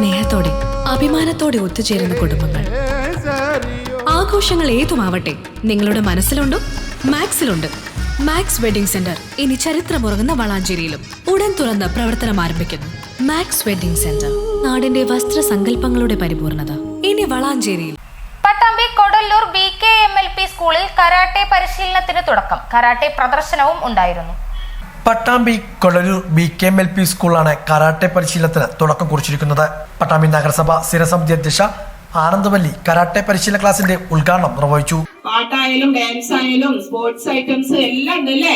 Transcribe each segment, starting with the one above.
സ്നേഹത്തോടെ അഭിമാനത്തോടെ ഒത്തുചേരുന്ന കുടുംബങ്ങൾ. ആഘോഷങ്ങൾ ഏതുമാവട്ടെ നിങ്ങളുടെ മനസ്സിലുണ്ടോ മാക്സിലുണ്ട്. മാക്സ് വെഡിംഗ് സെന്റർ ഇനി ചരിത്രമുറങ്ങുന്ന വളാഞ്ചേരിയിലും ഉടൻ തുറന്ന് പ്രവർത്തനം ആരംഭിക്കുന്നു. മാക്സ് വെഡിംഗ് സെന്റർ നാടിന്റെ വസ്ത്ര സങ്കല്പങ്ങളുടെ പരിപൂർണത. ഇനി വളാഞ്ചേരിയിൽ. Pattambi Kodallur B K M L P സ്കൂളിൽ കരാട്ടെ പരിശീലനത്തിന് തുടക്കം. കരാട്ടെ പ്രദർശനവും ഉണ്ടായിരുന്നു. Pattambi Kolarur B K M L P സ്കൂളാണ് കരാട്ടെ പരിശീലനത്തിന് തുടക്കം കുറിച്ചിരിക്കുന്നത്. പട്ടാമ്പി നഗരസഭ സ്ഥിരസമിതി അധ്യക്ഷ ആനന്ദവല്ലി കരാട്ടെ പരിശീലന ക്ലാസിന്റെ ഉദ്ഘാടനം നിർവഹിച്ചു. പാട്ടായാലും ഡാൻസ് ആയാലും സ്പോർട്സ് ഐറ്റംസ് എല്ലാം ഉണ്ട് അല്ലേ?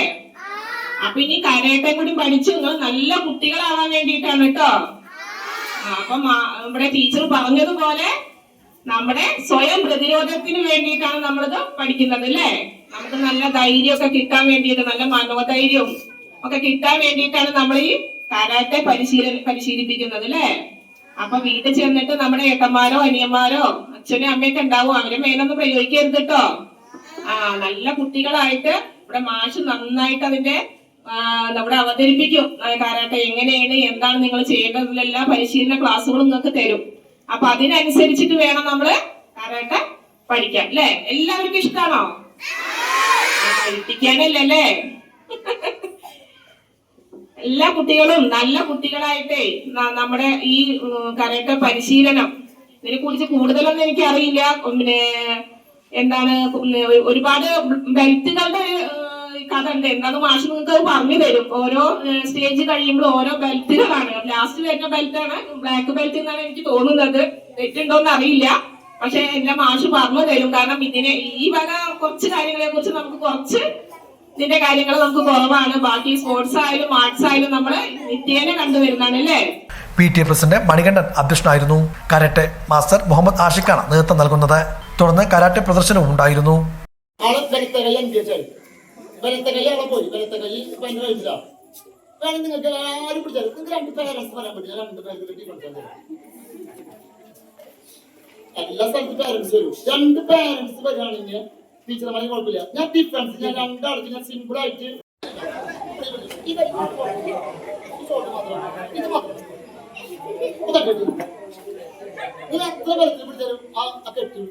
അപ്പൊ ഇനി കരാട്ടെ കൂടി പഠിച്ചു നിങ്ങൾ നല്ല കുട്ടികളാവാൻ വേണ്ടിയിട്ടാണ് കേട്ടോ. അപ്പൊ നമ്മുടെ ടീച്ചർ പറഞ്ഞതുപോലെ നമ്മുടെ സ്വയം പ്രതിരോധത്തിന് വേണ്ടിയിട്ടാണ് നമ്മളിത് പഠിക്കുന്നത് അല്ലേ? നമുക്ക് നല്ല ധൈര്യമൊക്കെ കിട്ടാൻ വേണ്ടിയിട്ട് നല്ല മനോധൈര്യവും ഒക്കെ കിട്ടാൻ വേണ്ടിയിട്ടാണ് നമ്മൾ ഈ കാരാട്ടെ പരിശീല പരിശീലിപ്പിക്കുന്നത് അല്ലേ? അപ്പൊ വീട്ടിൽ ചെന്നിട്ട് നമ്മുടെ ഏട്ടന്മാരോ അനിയന്മാരോ അച്ഛനും അമ്മയൊക്കെ ഉണ്ടാവും. അവരെ മേലൊന്നും പ്രയോഗിക്കരുത് കേട്ടോ ആ നല്ല കുട്ടികളായിട്ട് ഇവിടെ മാഷ് നന്നായിട്ട് അതിന്റെ നമ്മുടെ അവതരിപ്പിക്കും. കാരാട്ടെ എങ്ങനെയാണ് എന്താണ് നിങ്ങൾ ചെയ്യേണ്ടതിലെല്ലാം പരിശീലന ക്ലാസ്സുകളും നിങ്ങൾക്ക് തരും. അപ്പൊ അതിനനുസരിച്ചിട്ട് വേണം നമ്മൾ കാരാട്ടെ പഠിക്കാൻ. അല്ലേ? എല്ലാവർക്കും ഇഷ്ടമാണോ പഠിപ്പിക്കാനല്ലേ എല്ലാ കുട്ടികളും നല്ല കുട്ടികളായിട്ട് നമ്മുടെ ഈ കരാട്ടെ പരിശീലനം ഇതിനെ കുറിച്ച് കൂടുതലൊന്നും എനിക്ക് അറിയില്ല പിന്നെ എന്താണ് ഒരുപാട് ബെൽറ്റുകളുടെ കഥ ഉണ്ട് എന്നാലും മാഷ് നിങ്ങൾക്ക് പറഞ്ഞു തരും. ഓരോ സ്റ്റേജ് കഴിയുമ്പോൾ ഓരോ ബെൽറ്റുകളാണ്. ലാസ്റ്റ് വരുന്ന ബെൽറ്റാണ് ബ്ലാക്ക് ബെൽറ്റ് എന്നാണ് എനിക്ക് തോന്നുന്നത്. തെറ്റുണ്ടോന്ന് അറിയില്ല. പക്ഷെ എന്റെ മാഷ് പറഞ്ഞു തരും. കാരണം ഇതിനെ ഈ വക കുറച്ച് കാര്യങ്ങളെ കുറിച്ച് നമുക്ക് കുറച്ച് ഇതിന്റെ കാര്യങ്ങൾ നമുക്ക് കുറവാണ്. ബാക്കി സ്പോർട്സ് ആയാലും ആർട്സ് ആയാലും നമ്മൾ നിത്യേന കണ്ടുവരുന്നതാണ് അല്ലേ? P T A president Manikandan അധ്യക്ഷനായിരുന്നു. കരാട്ടെ മാസ്റ്റർ മുഹമ്മദ് ആഷിഖാണ് നേതൃത്വം നൽകുന്നത്. തുടർന്ന് കരാട്ടെ പ്രദർശനവും ഉണ്ടായിരുന്നു. നിങ്ങൾക്ക് ആരും നിങ്ങൾക്ക് രണ്ട് പേരൻസ് പറയാൻ പറ്റില്ല. രണ്ട് പേർക്ക് ഡിഫറൻസ് എല്ലാ സ്ഥലത്തും പേരൻസ് വരും. രണ്ട് പേരൻസ് വരികയാണെങ്കിൽ ടീച്ചർമാരെ കുഴപ്പമില്ല. ഞാൻ ഡിഫറൻസ് ഞാൻ രണ്ടാൾക്ക് ഞാൻ സിമ്പിൾ ആയിട്ട്. നിങ്ങൾ എത്ര പേർക്ക് പിടിച്ചാലും ആ ഒക്കെ ഇട്ടു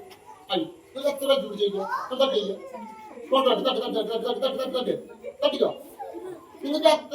അയ്യോ നിങ്ങൾ എത്ര പിടിച്ചേക്കും തട്ടില്ല തട്ടി തട്ടി തട്ടി തട്ടി തട്ടി തട്ടി തട്ടി തട്ടിക്കോ? നിങ്ങൾക്ക് എത്ര